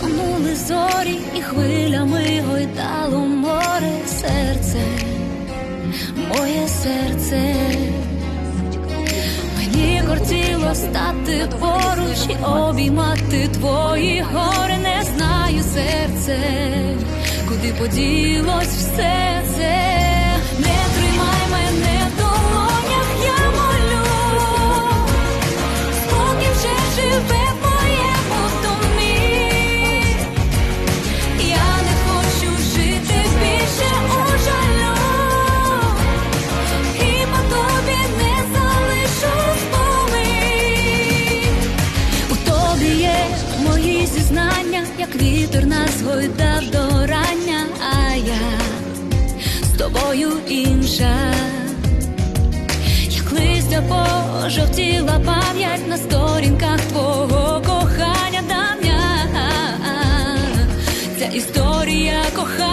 Тонули зорі і хвилями гойдало море серце, моє серце. Мені кортіло стати поруч і обіймати твої гори, не знаю серце, куди поділось все це. зізнання, як вітер нас гойдав до рання, а я з тобою інша, як листя пожовтіла пам'ять на сторінках твого кохання, дам'я, ця історія кохання.